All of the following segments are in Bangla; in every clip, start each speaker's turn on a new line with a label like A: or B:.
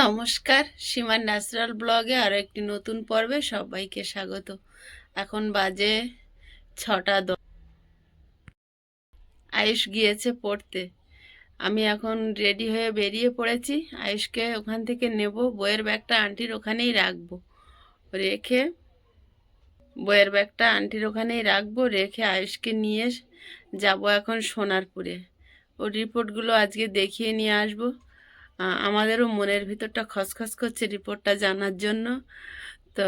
A: নমস্কার, সীমার ন্যাচারাল ব্লগে আরও একটি নতুন পর্বে সবাইকে স্বাগত। এখন বাজে ছটা দশ আয়ুষ গিয়েছে পড়তে। আমি এখন রেডি হয়ে বেরিয়ে পড়েছি। আয়ুষকে ওখান থেকে নেব। বইয়ের ব্যাগটা আন্টির ওখানেই রাখব। রেখে বইয়ের ব্যাগটা আন্টির ওখানেই রাখব। রেখে আয়ুষকে নিয়ে যাব এখন সোনারপুরে। ওর রিপোর্টগুলো আজকে দেখিয়ে নিয়ে আসব। আমাদেরও মনের ভিতরটা খসখস করছে রিপোর্টটা জানার জন্য। তো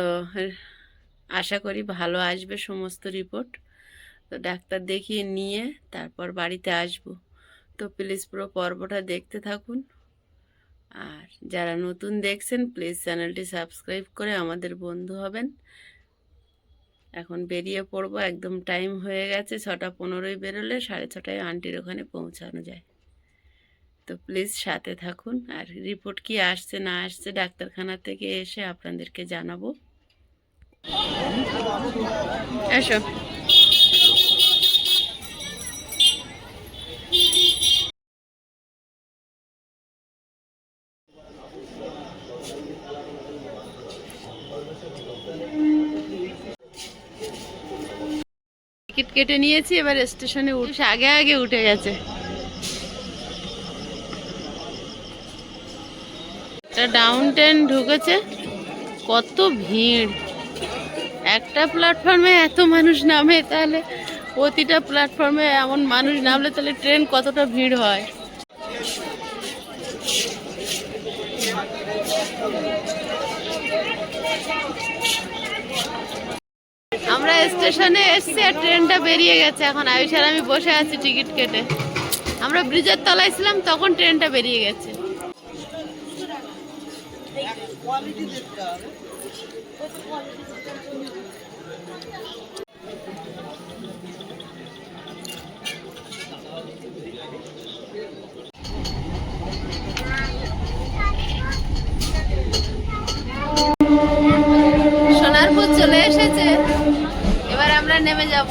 A: আশা করি ভালো আসবে সমস্ত রিপোর্ট। তো ডাক্তার দেখিয়ে নিয়ে তারপর বাড়িতে আসব। তো প্লিজ পুরো পর্বটা দেখতে থাকুন। আর যারা নতুন দেখছেন, প্লিজ চ্যানেলটি সাবস্ক্রাইব করে আমাদের বন্ধু হবেন। এখন বেরিয়ে পড়ব, একদম টাইম হয়ে গেছে, ছটা পনেরোই বেরোলে সাড়ে ছটায় আন্টির ওখানে পৌঁছানো যায়। তো প্লিজ সাথে থাকুন। আর রিপোর্ট কি আসছে না আসছে ডাক্তারখানা থেকে এসে আপনাদেরকে জানাব। এসো। টিকিট কেটে নিয়েছি, এবার স্টেশনে উঠে আগে আগে উঠে গেছে। একটা ডাউন ট্রেন ঢুকেছে, কত ভিড়। একটা প্ল্যাটফর্মে এত মানুষ নামে, তাহলে প্রতিটা প্ল্যাটফর্মে এমন মানুষ নামলে তাহলে ট্রেন কতটা ভিড় হয়? আমরা স্টেশনে এসছি আর ট্রেনটা বেরিয়ে গেছে এখন। আয়ুষ আর আমি বসে আছি টিকিট কেটে। আমরা ব্রিজের তলায় ছিলাম, তখন ট্রেনটা বেরিয়ে গেছে। সোনারপুর চলে এসেছে। এবার আমরা নেমে যাব।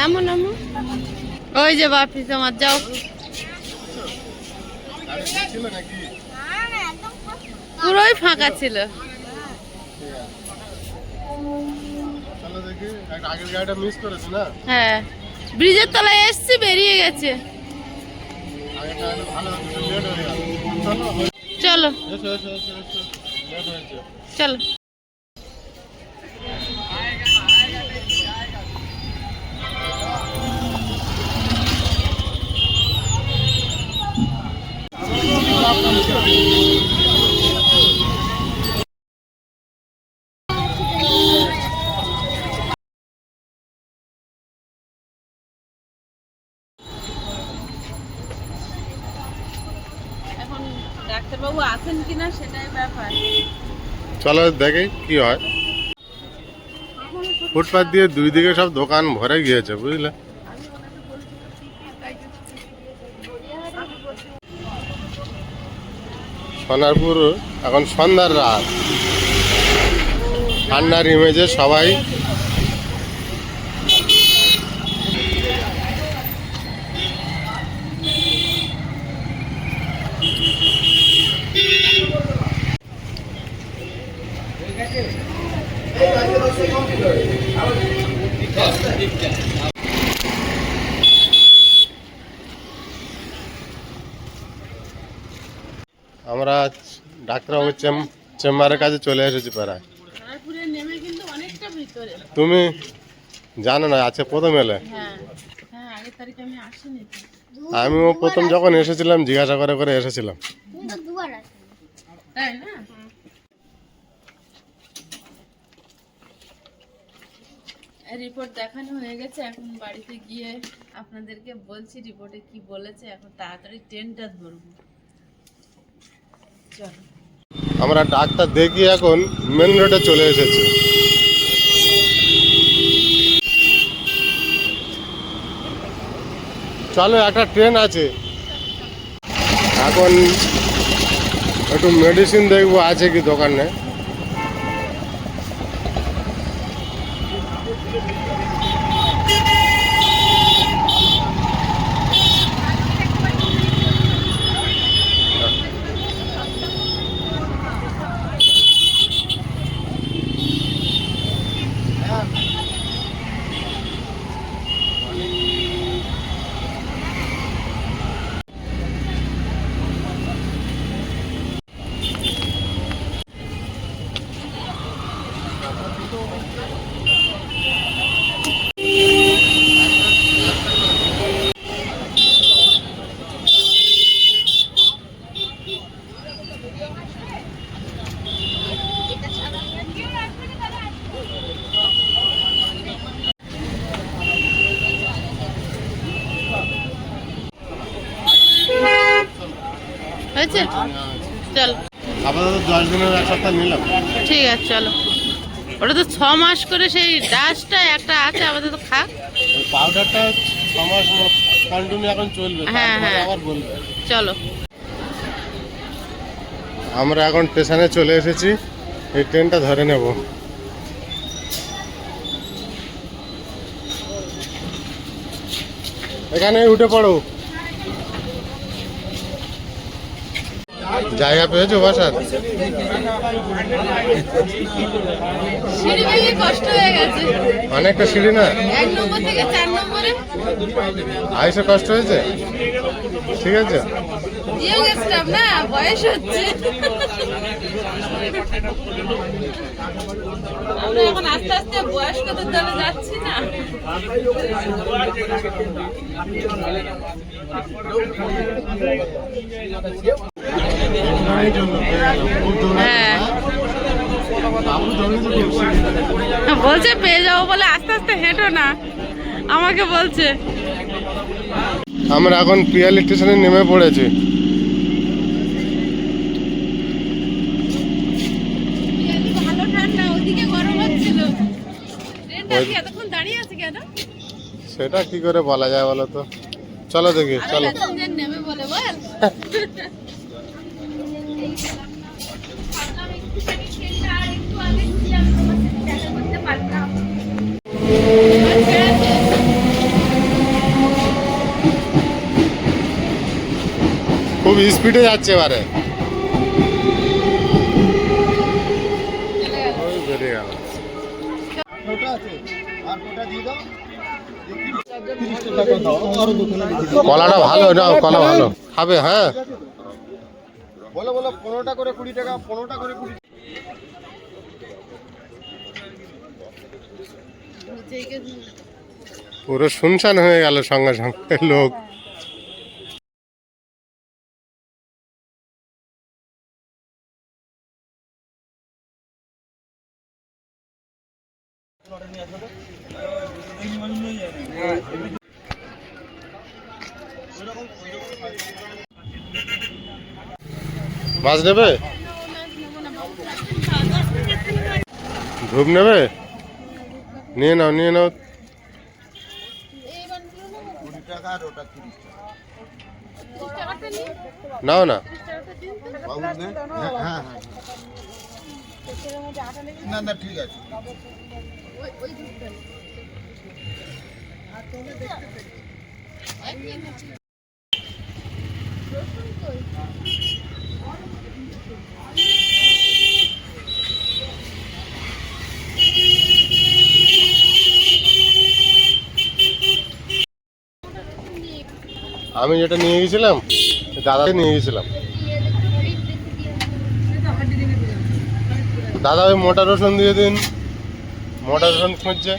A: নামো নামো। ওই যে বাপি তোমার, যাও। পুরোই ফাঁকা ছিল। হ্যাঁ। ব্রিজের তলায় বেরিয়ে গেছে।
B: চলো।
A: চলো। চলো
B: দেখে কি হয়। ফুটপাথ দিয়ে দুই দিকে সব দোকান ভরে গিয়েছে বুঝলে? সোনারপুর এখন সন্ধ্যার রাত। ঠান্ডার ইমেজে সবাই আমরা ডাক্তারবাবুর চেম- চেম্বারের কাছে চলে এসেছি প্রায়। তুমি জানো না আছে প্রথম এলে?
A: হ্যাঁ হ্যাঁ
B: আমিও প্রথম যখন এসেছিলাম জিজ্ঞাসা করে করে এসেছিলাম।
A: রিপোর্ট দেখানো হয়ে গেছে এখন বাড়িতে গিয়ে আপনাদেরকে বলছি রিপোর্টে কি বলেছে এখন তাড়াতাড়ি ট্রেনটা ধরবো।
B: আমরা ডাক্তার দেখি এখন মেন রোডে চলে এসেছি। চলো, একটা ট্রেন আছে। এখন একটু মেডিসিন দেখব, আছে কি দোকানে। দশ দিনের এক সপ্তাহ নিলাম।
A: ঠিক আছে চলো। ওটা তো ছ মাস করে সেই ডাস্টটা একটা আছে আপাতত খা
B: ওই পাউডারটা ছ মাস কন্টিনিউ এখন চলবে
A: হ্যাঁ, হ্যাঁ।
B: আবার বলবে।
A: চলো।
B: আমরা এখন স্টেশনে চলে এসেছি এই ট্রেনটা ধরে নেব। এখানে উঠে পড়ো। জায়গা পেয়েছ বসার? অনেকটা সিঁড়ি না? আইসে কষ্ট হয়েছে? ঠিক আছে।
A: না বয়স হচ্ছে। আমরা এখন আস্তে আস্তে বয়স্কদের দলে যাচ্ছি না। হ্যাঁ। বলছে পেয়ে যাব বলে আস্তে আস্তে হেঁটো না। আমাকে বলছে।
B: আমরা এখন পিয়ালি স্টেশনে নেমে পড়েছি। সেটা কি করে বলা যায় বলো তো? চলো দেখি চলো।
A: নেমে বলে বল।
B: খুব স্পিডে যাচ্ছে এবারে। কলাটা ভালো না কলা ভালো। খাবে হ্যাঁ।
C: বলো বলো পনেরোটা করে কুড়ি টাকা পনেরোটা করে কুড়ি
B: পুরো শুনশান হয়ে গেল সঙ্গে সঙ্গে লোক। মাছ নেবে? ধূপ নেবে? নিয়ে নাও নিয়ে নাও। নাও না।
C: ঠিক আছে
B: আমি যেটা নিয়ে গেছিলাম দাদাকে নিয়ে গেছিলাম। দাদা ওই মোটা রসুন দিয়ে দিন, মোটা রসুন খুঁজছে।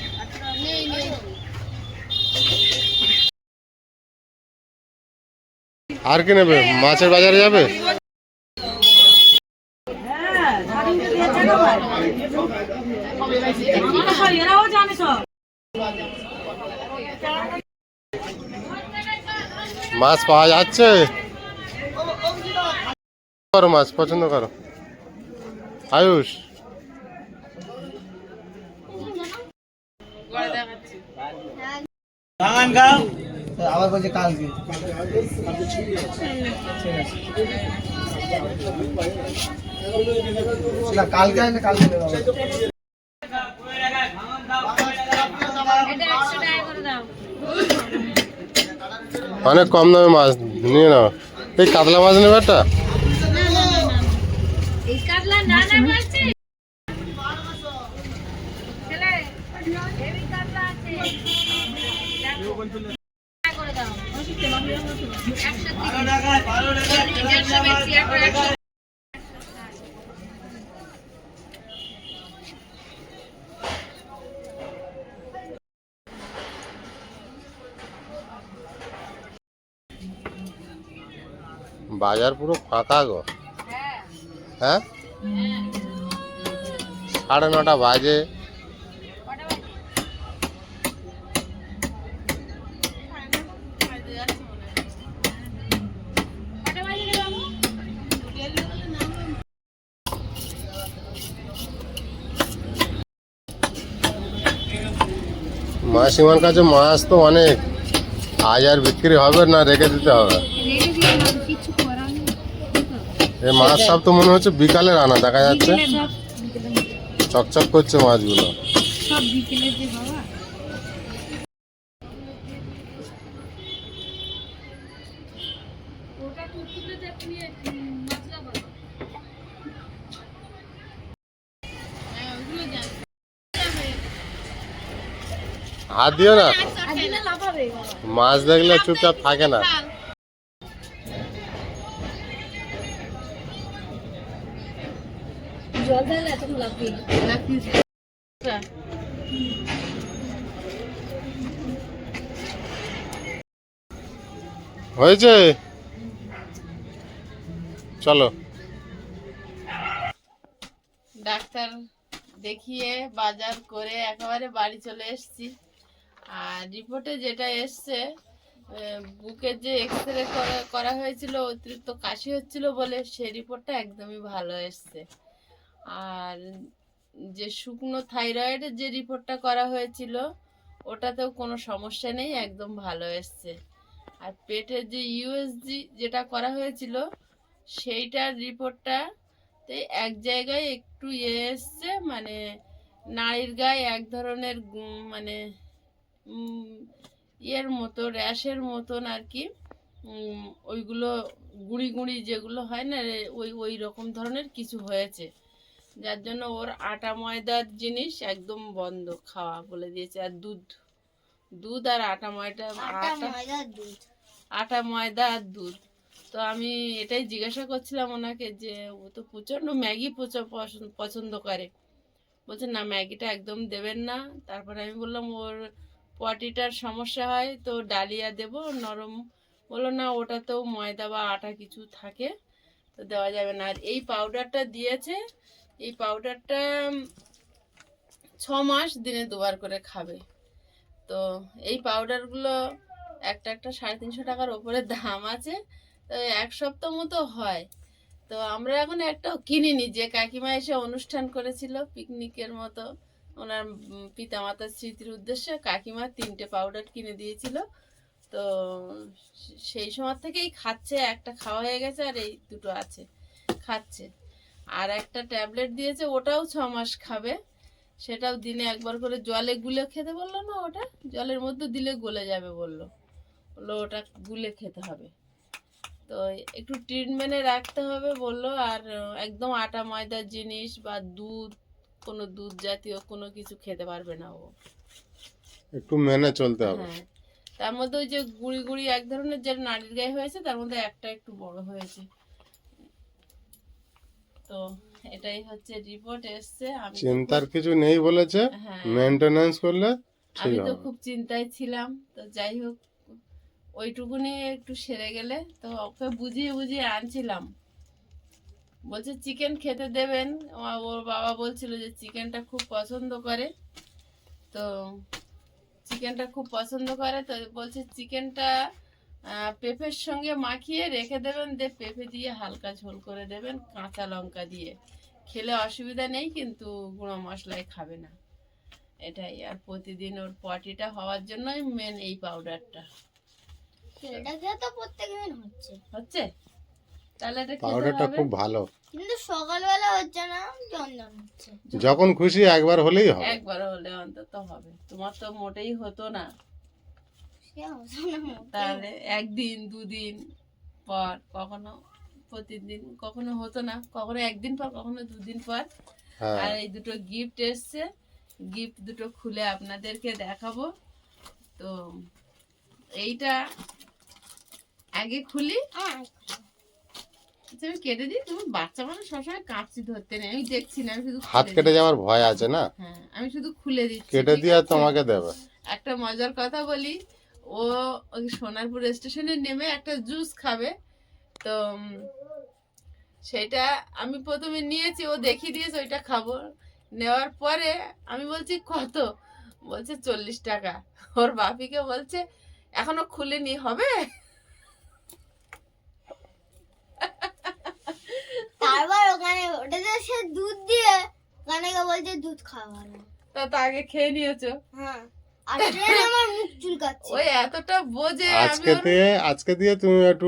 B: আর কি নেবে? মাছের বাজারে যাবে? মাছ পাওয়া যাচ্ছে। করো মাছ পছন্দ করো। আয়ুষ।
D: কালকে কালকে দেবো আবার।
B: অনেক কম দামে মাছ নিয়ে নাও। এই কাতলা মাছ নেবে একটা? বাজার পুরো ফাঁকা গো। হ্যাঁ? সাড়ে নটা বাজে? মাসিমার কাছে মাছ তো অনেক। আজ আর বিক্রি হবে না, রেখে দিতে হবে। এই মাছ সব তো মনে হচ্ছে বিকালের আনা দেখা যাচ্ছে? চকচক করছে মাছগুলো।
E: সব বিকেলে যে বাবা। ওটা টুকটুকে দেখি মশলা বলো
B: হাত দিও না। মাছ দেখলে চুপচাপ থাকে না।
E: জল
B: হয়েছে? চলো।
A: ডাক্তার দেখিয়ে বাজার করে একেবারে বাড়ি চলে এসেছি। আর রিপোর্টে যেটা এসছে বুকের যে এক্স রে করা হয়েছিল অতিরিক্ত কাশি হচ্ছিল বলে সেই রিপোর্টটা একদমই ভালো এসছে। আর যে শুকনো থাইরয়েডের যে রিপোর্টটা করা হয়েছিল, ওটাতেও কোনো সমস্যা নেই, একদম ভালো এসছে। আর পেটের যে ইউএসজি যেটা করা হয়েছিল, সেইটার রিপোর্টটা এক জায়গায় একটু ইয়ে এসছে মানে নাড়ির গায়ে এক ধরনের মানে ইয়ের মতো, র্যাশের মতন আর কি ওইগুলো গুঁড়ি গুঁড়ি যেগুলো হয় না, ওই ওই রকম ধরনের কিছু হয়েছে। যার জন্য ওর আটা ময়দার জিনিস একদম বন্ধ খাওয়া বলে দিয়েছে। আর দুধ দুধ আর আটা ময়দা আটা আটা ময়দা আর দুধ। তো আমি এটাই জিজ্ঞাসা করছিলাম ওনাকে যে ও তো প্রচণ্ড ম্যাগি প্রচুর পছন্দ- পছন্দ করে। বলছে না ম্যাগিটা একদম দেবেন না। তারপরে আমি বললাম ওর পটিটার সমস্যা হয় তো ডালিয়া দেব নরম। বলল না ওটাতেও ময়দা বা আটা কিছু থাকে তো দেওয়া যাবে না। আর এই পাউডারটা দিয়েছে এই পাউডারটা ছ মাস দিনে দুবার করে খাবে। তো এই পাউডারগুলো একটা একটা সাড়ে তিনশো টাকার ওপরে দাম আছে, তো এক সপ্তাহ মতো হয়। তো আমরা এখন একটাও কিনিনি, যে কাকিমা এসে অনুষ্ঠান করেছিল পিকনিকের মতো। ওনার পিতামাতার স্মৃতির উদ্দেশ্যে কাকিমা তিনটে পাউডার কিনে দিয়েছিল। তো সেই সময় থেকেই খাচ্ছে, একটা খাওয়া হয়ে গেছে আর এই দুটো আছে, খাচ্ছে। আর একটা ট্যাবলেট দিয়েছে ওটাও ছ মাস খাবে। সেটাও দিনে একবার করে জলে গুলে খেতে বলল না ওটা? জলের মধ্যে দিলে গলে যাবে বলল। বলল ওটা গুলে খেতে হবে। তো একটু ট্রিটমেন্টে রাখতে হবে বলল আর একদম আটা ময়দার জিনিস বা দুধ কোনো দুধ জাতীয় কোনো কিছু খেতে পারবে না ও।
B: একটু মেনে চলতে হবে।
A: হ্যাঁ। তার মধ্যে ওই যে গুড়ি গুড়ি এক ধরনের যে নারীর গায়ে হয়েছে তার মধ্যে একটা একটু বড় হয়েছে। তো এটাই হচ্ছে রিপোর্ট এসছে। আমি
B: চিন্তার কিছু নেই বলেছে
A: হ্যাঁ।
B: মেনটেনেন্স করলে
A: আমি তো খুব চিন্তায় ছিলাম তো যাই হোক ওইটুকুনি একটু সেরে গেলে তো ওকে বুঝিয়ে বুঝিয়ে আনছিলাম। বলছে চিকেন খেতে দেবেন। ওর বাবা বলছিল যে চিকেনটা খুব পছন্দ করে। তো চিকেনটা খুব পছন্দ করে। তো বলছে চিকেনটা পেঁপের সঙ্গে মাখিয়ে রেখে দেবেন দিয়ে পেঁপে দিয়ে হালকা ঝোল করে দেবেন কাঁচা লঙ্কা দিয়ে। খেলে অসুবিধা নেই কিন্তু গুঁড়ো মশলায় খাবে না। এটাই আর প্রতিদিন ওর পটিটা হওয়ার জন্যই মেন এই পাউডারটা
F: তো প্রত্যেকদিন হচ্ছে।
A: হচ্ছে? তাহলে এটা
B: পাউডারটা খুব ভালো।
F: কিন্তু সকালবেলা হচ্ছে না হচ্ছে।
B: যখন খুশি একবার হলেই হবে।
A: একবার হলে অন্তত হবে। তোমার তো মোটেই হতো না। তাহলে একদিন দুদিন পর কখনো প্রতিদিন কখনো হতো না। কখনো একদিন পর কখনো দুদিন পর।
B: হ্যাঁ।
A: আর এই দুটো গিফট এসছে। গিফট দুটো খুলে আপনাদেরকে দেখাবো। তো এইটা আগে খুলি। আমি কেটে দিই তুমি বাচ্চা মানুষ সবসময় কাঁপছি ধরতে নেই। আমি দেখছি না আমি শুধু
B: হাত কেটে যাওয়ার ভয় আছে না?
A: হ্যাঁ আমি শুধু খুলে দিচ্ছি
B: কেটে দিয়ে তোমাকে দেবে।
A: একটা মজার কথা বলি ও সোনারপুর স্টেশনে নেমে একটা জুস খাবে। তো সেটা আমি প্রথমে নিয়েছি ও দেখিয়ে দিয়েছে ওইটা খাব। নেওয়ার পরে আমি বলছি কত? বলছে চল্লিশ টাকা। ওর বাপিকে বলছে এখনও খুলেনি হবে?
F: তারপর ওখানে ওটাতে সে দুধ দিয়ে ওখানে বলছে দুধ খাওয়ানো।
A: তা তো আগে খেয়ে নিয়েছো?
F: হ্যাঁ।
A: ওই এতটা বোঝে
B: আজকে দিয়ে আজকে দিয়ে তুমি একটু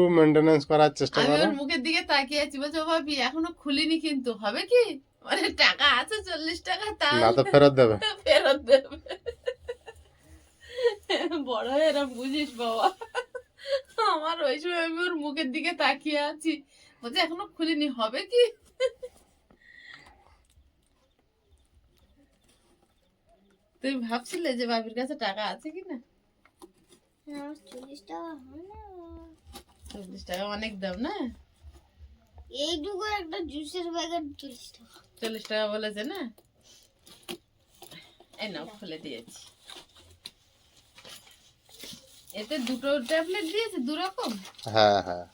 B: করার চেষ্টা করো।
A: মুখের দিকে তাকিয়ে আছি বলছে ভাবি এখনও খুলিনি কিন্তু হবে কি? মানে টাকা আছে চল্লিশ টাকা তা
B: না তো ফেরত দেবে।
A: ফেরত দেবে। বড় হয়ে এরম বুঝিস বাবা। আমার ওই সময় আমি ওর মুখের দিকে তাকিয়ে আছি। বলছে এখনও খুলিনি হবে কি? তুমি ভাবছিলে যে বাবির কাছে টাকা আছে কি না
F: আমার চল্লিশ টাকা হয় না।
A: চল্লিশ টাকা অনেক দাম না?
F: এইটুকু একটা জুসের প্যাকেট চল্লিশ টাকা।
A: চল্লিশ টাকা বলেছে না? এই নাও খুলে দিয়েছি। এতে দুটো ট্যাবলেট দিয়েছে দু রকম
B: হ্যাঁ হ্যাঁ।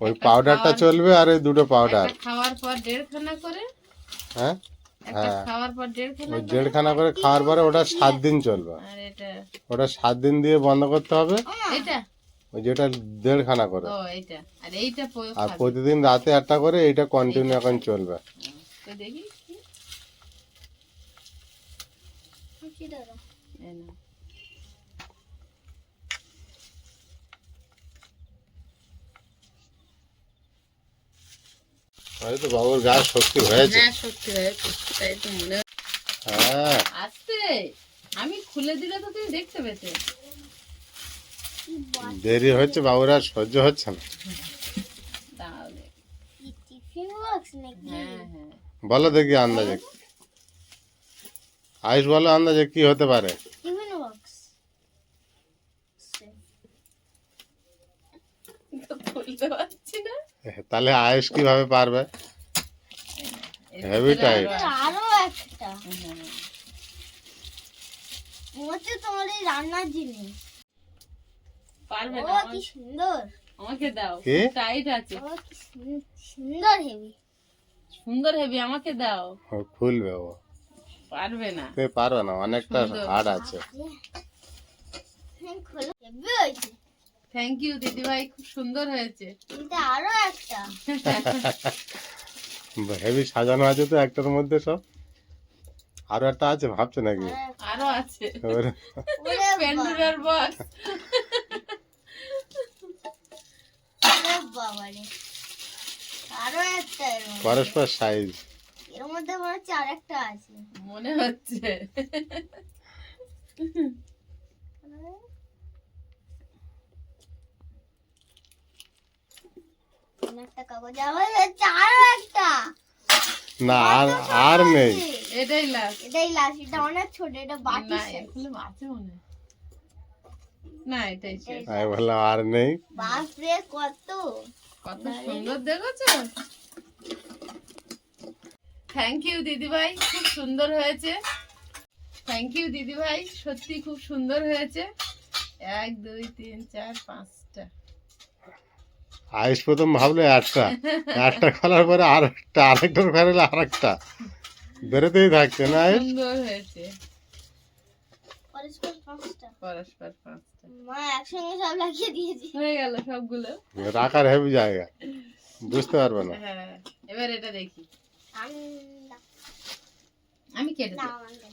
B: ওই পাউডারটা চলবে আর এই দুটো পাউডার
A: খাওয়ার পর দেড়খানা করে।
B: হ্যাঁ? হ্যাঁ।
A: দেড়খানা
B: ওই
A: করে
B: দেড়খানা করে খাওয়ার পরে ওটা সাত দিন চলবে। ওটা সাত দিন দিয়ে বন্ধ করতে হবে। ওই যেটা দেড়খানা করে।
A: আর।
B: প্রতিদিন রাতে একটা করে এইটা কন্টিনিউ এখন চলবে।
A: তো দেখি কি?
F: কি দাদা
A: এই নাও।
B: হয়তো বাবুর গায়ে শক্তি হয়েছে।
A: হ্যাঁ সত্যি হয়েছে তাই তো মনে হ্যাঁ। আসতে আমি খুলে দিলে তো তুমি দেখতে পেতে।
B: দেরি হচ্ছে বাবুর আর সহ্য হচ্ছে না।
A: হ্যাঁ হ্যাঁ।
B: বলো দেখি আন্দাজে। আয়ুষ বলো আন্দাজে কি হতে পারে?
F: Tiffin box.
A: তো খুলতে পারছি না।
B: তাহলে আয়ুষ কীভাবে পারবে?
A: ভিতরে
B: tight.
A: আরো-
F: একটা। তোমার এই রান্নার জিনিস।
A: পারবে না
F: কি সুন্দর।
A: আমাকে দাও টাইট আছে।
F: ও কি সুন- সুন্দর হেভি
A: সুন্দর হেবি আমাকে দাও।
B: ও খুলবে ও।
A: পারবে না।
B: তুমি পারবে না অনেকটা। হার্ড আছে।
F: খোলো। হেভি
A: থ্যাংক ইউ দিদি ভাই খুব সুন্দর হয়েছে।
F: কিন্তু আরও একটা।
B: হেভি সাজানো আছে তো একটার মধ্যে সব। আরও একটা আছে ভাবছে নাকি?
A: আরও আছে। পেন্ডুলার বক্স
F: আরও একটা
B: পরস্পর সাইজ
F: এর মধ্যে মনে হচ্ছে আরেকটা আছে।
A: মনে হচ্ছে
F: কোন একটা কাগজ আবার যাচ্ছে আরও একটা
B: না আর আর নেই।
A: এটাই লাস্ট
F: এটাই লাস্ট এটা অনেক ছোট এটা বাটি
A: না এগুলো মনে না এটাই শেষ।
B: আমি বললাম আর নেই?
F: বাপরে কত?
A: কত সুন্দর দেখেছ? থ্যাংক ইউ দিদি ভাই খুব সুন্দর হয়েছে। থ্যাংক ইউ দিদি ভাই সত্যি খুব সুন্দর হয়েছে। এক দুই তিন চার পাঁচটা
B: আয়ুষ প্রথম ভাবলো একটা একটা খোলার পরে আর একটা আরেকটার ফেরালে আর একটা বেরোতেই থাকছে না আয়ুষ
A: সুন্দর হয়েছে।
F: পরস্পর পাঁচটা।
A: পরস্পর পাঁচটা।
F: মা একসঙ্গে সব লাগিয়ে দিয়েছি।
A: হয়ে গেল সবগুলো।
B: রাখার হেভি জায়গা। বুঝতে পারবে না।
A: হ্যাঁ এবার এটা দেখি। আমি কেটে।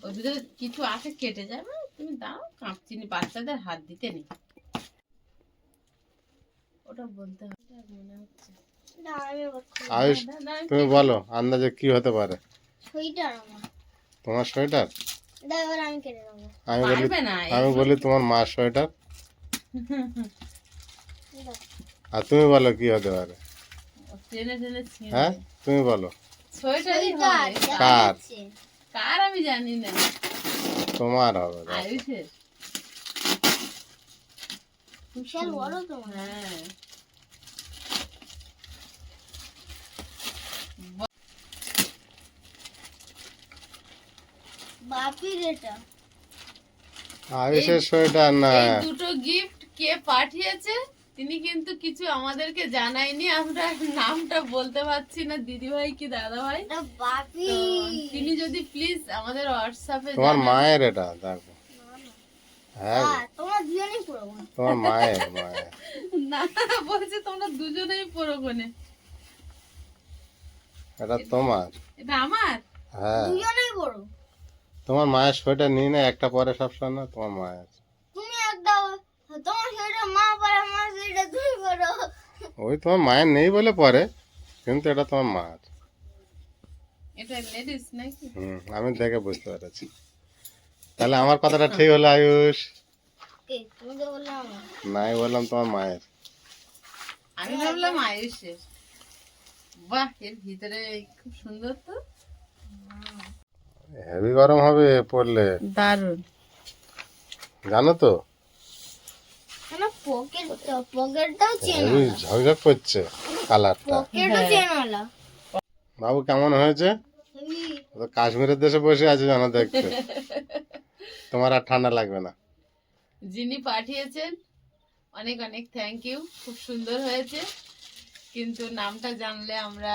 A: ওর ভিতরে কিছু আছে কেটে যাবে তুমি দাও। কাঁপচিনি বাচ্চাদের হাত দিতে নেই। ওটা বলতে হবে।
B: আয়ুষ তুমি বলো আন্দাজে কি হতে পারে? তোমার সোয়েটার?
F: আমি কেটে নেব।
B: আমি বলি আমি বলি তোমার মা সোয়েটার? আর তুমি বলো কি হতে পারে? হ্যাঁ? তুমি বলো। কার?
A: কার? আমি জানি না।
B: তোমার হবে
A: আয়ুষের।
F: বিশাল বড় তোমার।
A: হ্যাঁ।
F: বাপির এটা
B: আয়ুষের সোয়েটার না।
A: দুটো গিফট কে পাঠিয়েছে তিনি কিন্তু কিছু আমাদেরকে জানায়নি আমরা নামটা বলতে পারছি না দিদি ভাই কি দাদা ভাই তিনি যদি প্লিজ আমাদের হোয়াটসঅ্যাপে
B: তোমার মায়ের এটা দেখো। হ্যাঁ।
F: হ্যাঁ তোমার দুজনেই পুরো
B: তোমার মায়ের মায়ের।
A: না বলছে তোমরা দুজনেই পড়ো কোনে
B: এটা তোমার।
A: এটা আমার?
B: হ্যাঁ।
F: দুজনেই বড়
B: তোমার মায়ের সোয়েটার নিয়ে না একটা পরে সবসময় না তোমার মায়ের
F: তুমি একটা তোমার সেটা মা পরে আমার সেটা তুমি করো
B: ওই তোমার মায়ের নেই বলে পরে কিন্তু এটা তোমার মায়ের
A: এটা লেডিস নাকি?
B: হুম আমি দেখে বুঝতে পেরেছি। তাহলে আমার কথাটা ঠিক হলো আয়ুষ? নাই বললাম তোমার মায়ের।
A: আমি ভাবলাম আয়ুষের। বাহ এর ভিতরে খুব সুন্দর তো।
B: হেভি গরম হবে পড়লে।
A: দারুণ।
B: জানো তো? ঝকঝক করছে কালারটা। বাবু কেমন হয়েছে? তো কাশ্মীরের দেশে বসে আছে জানো দেখতে। তোমার আর ঠান্ডা লাগবে না।
A: যিনি পাঠিয়েছেন অনেক অনেক থ্যাংক ইউ খুব সুন্দর হয়েছে। কিন্তু নামটা জানলে আমরা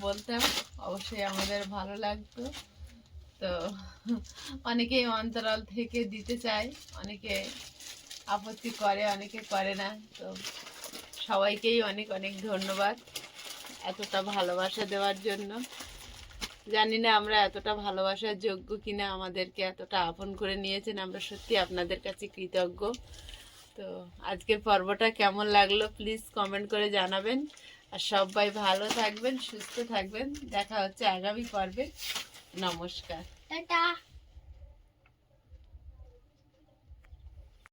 A: বলতাম অবশ্যই আমাদের ভালো লাগতো। তো অনেকেই অন্তরাল থেকে দিতে চায়, অনেকে আপত্তি করে, অনেকে করে না। তো সবাইকেই অনেক অনেক ধন্যবাদ এতটা ভালোবাসা দেওয়ার জন্য। জানি না আমরা এতটা ভালোবাসার যোগ্য কিনা, আমাদেরকে এতটা আপন করে নিয়েছেন, আমরা সত্যি আপনাদের কাছে কৃতজ্ঞ। তো আজকের পর্বটা কেমন লাগল প্লিজ কমেন্ট করে জানাবেন। আর সবাই ভালো থাকবেন, সুস্থ থাকবেন। দেখা হচ্ছে আগামী পর্বে। নমস্কার
F: টাটা